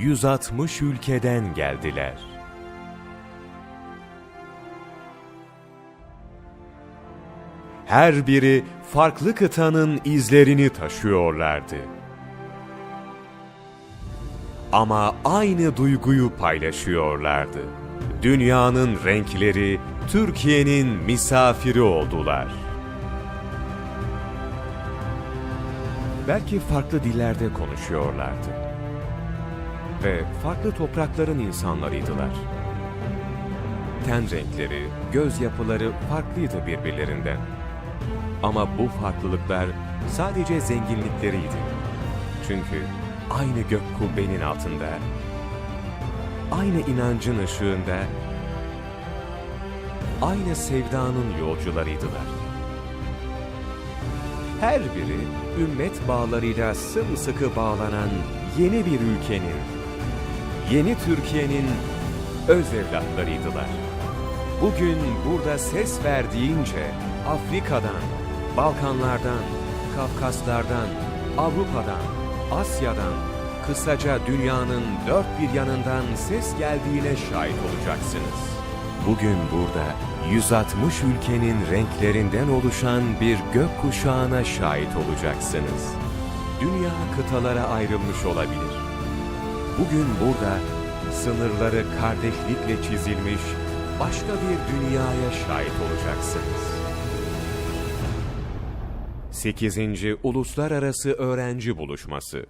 160 ülkeden geldiler. Her biri farklı kıtanın izlerini taşıyorlardı. Ama aynı duyguyu paylaşıyorlardı. Dünyanın renkleri Türkiye'nin misafiri oldular. Belki farklı dillerde konuşuyorlardı. Ve farklı toprakların insanlarıydılar. Ten renkleri, göz yapıları farklıydı birbirlerinden. Ama bu farklılıklar sadece zenginlikleriydi. Çünkü aynı gök kubbenin altında, aynı inancın ışığında, aynı sevdanın yolcularıydılar. Her biri ümmet bağlarıyla sımsıkı bağlanan yeni bir ülkenin, yeni Türkiye'nin öz evlatlarıydılar. Bugün burada ses verdiğince Afrika'dan, Balkanlardan, Kafkaslardan, Avrupa'dan, Asya'dan, kısaca dünyanın dört bir yanından ses geldiğine şahit olacaksınız. Bugün burada 160 ülkenin renklerinden oluşan bir gök kuşağına şahit olacaksınız. Dünya kıtalara ayrılmış olabilir. Bugün burada sınırları kardeşlikle çizilmiş başka bir dünyaya şahit olacaksınız. 8. Uluslararası Öğrenci Buluşması